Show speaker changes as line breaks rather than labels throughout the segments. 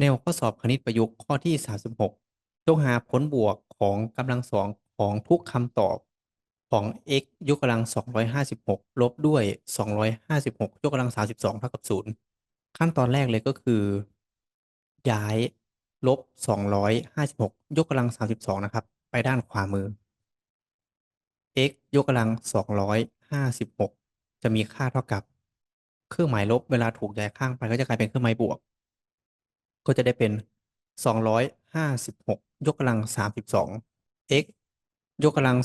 แนวข้อสอบคณิตประยุกต์ข้อที่ 36 จงหาผลบวกของกำลังสองของทุกคำตอบของ x ยกกำลัง 256 ลบด้วย 256 ยกกำลัง 32 เท่ากับ 0 ขั้นตอนแรกเลยก็คือ ย้ายลบ 256 ยกกำลัง 32 นะครับ ไปด้านขวามือ x ยกกำลัง 256 จะมีค่าเท่ากับ เครื่องหมายลบเวลาถูกย้ายข้างไปก็จะกลายเป็นเครื่องหมายบวก ก็จะได้เป็น 256 ยกกำลัง 32 x ยกกำลัง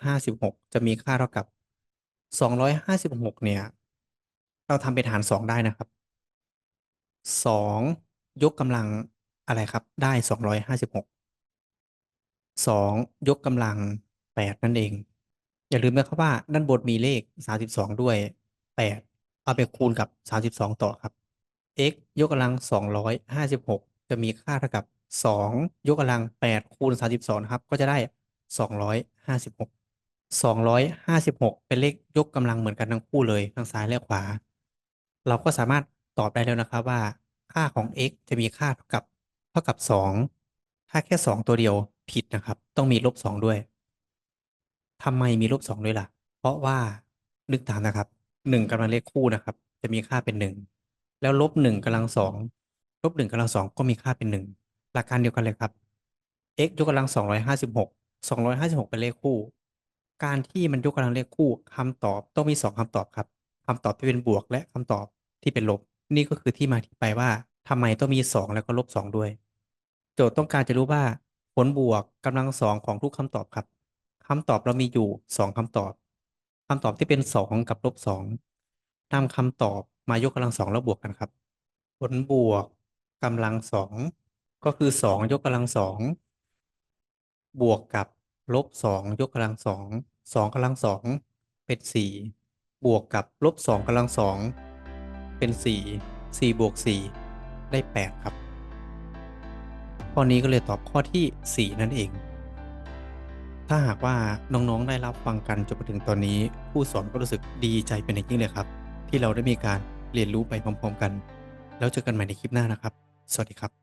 256 จะมีค่าเท่ากับ 256 เนี่ย เราทำเป็นหาร 2 ได้นะครับ 2 ยกกำลังอะไรครับ ได้ 256 2 ยกกำลัง 8 นั่นเอง อย่าลืมนะครับว่าด้านบนมีเลข 32 ด้วย 8 เอาไปคูณกับ 32 ต่อครับ x ยกกำลัง256จะมีค่าเท่ากับ2ยกกำลัง8คูณ32นะครับ ก็จะได้256 256เป็นเลขยกกำลังเหมือนกันทั้งคู่เลยทั้งซ้ายและขวา เราก็สามารถตอบได้แล้วนะครับว่า ค่าของ x จะมีค่าเท่ากับเท่ากับ2ถ้าแค่2ตัวเดียวผิดนะครับ ต้องมีลบ2ด้วยทำไมมีลบ2ด้วยล่ะ เพราะว่านึกตามนะครับ1กำลังเลขคู่นะครับ จะมีค่าเป็น1 แล้วลบ1กำลัง2ลบ1กำลัง2ก็มีค่าเป็น1หลักการเดียวกันเลยครับ x ยกกำลัง256 256เป็นเลขคู่ การที่มันยกกำลังเลขคู่คำตอบต้องมี2คำตอบครับคำตอบที่เป็นบวกและคำตอบที่เป็นลบ นี่ก็คือที่มาที่ไปว่าทำไมต้องมี2แล้วก็ลบ2ด้วย โจทย์ต้องการจะรู้ว่าผลบวกกำลังสองของทุกคำตอบครับคำตอบเรามีอยู่2คำตอบคำตอบที่เป็น2กับลบ2นำคำตอบ มายกกำลังสองแล้วบวกกันครับ ผลบวกกำลังสองก็คือ2ยกกำลังสองบวกกับลบสองยกกำลังสองสองกำลังสองเป็นสี่บวกกับลบสองกำลังสองเป็นสี่สี่บวกสี่ได้แปดครับ ข้อนี้ก็เลยตอบข้อที่4นั่นเอง ถ้าหากว่าน้องๆได้รับฟังกันจนมาถึงตอนนี้ ผู้สอนก็รู้สึกดีใจเป็นอย่างยิ่งเลยครับ ที่เราได้มีการ เรียนรู้ไปพร้อมๆกัน แล้วเจอกันใหม่ในคลิปหน้านะครับ สวัสดีครับ